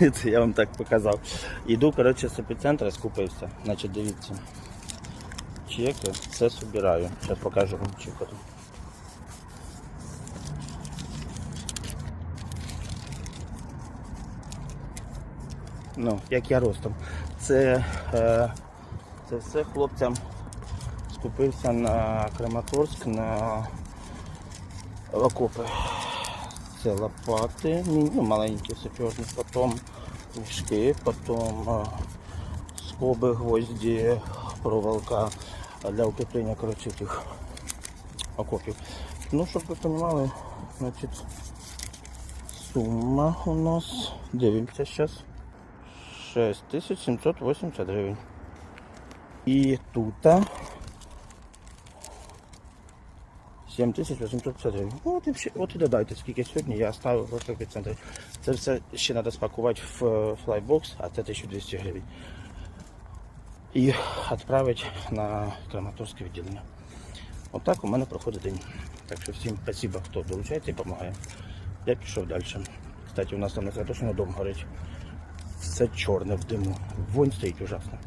Це я вам так показав. Іду, коротше, з епіцентра, скупився. Значить, дивіться. Чеки, все збираю. Зараз покажу вам чеки. Ну, як я ростом. Це, е, це все хлопцям скупився на Краматорськ, на окопи. Це лопати, ну, маленькі саперні, потім мішки, потім е, скоби, гвозді, проволока для укріплення коротше, тих окопів. Ну, щоб ви розуміли, значить, сума у нас, дивимося зараз, 6780 гривень. І тут 7850 гривень. От і, от і додайте, скільки сьогодні я ставив грошей в епіцентрі. Це все ще треба спакувати в флайбокс, а це 1200 гривень. І відправити на Краматорське відділення. Отак у мене проходить день. Так що всім спасибо, хто долучається і допомагає. Я пішов далі. Кстати, у нас там на Святошино дом горить. Все чорне в диму. Вонь стоїть ужасно.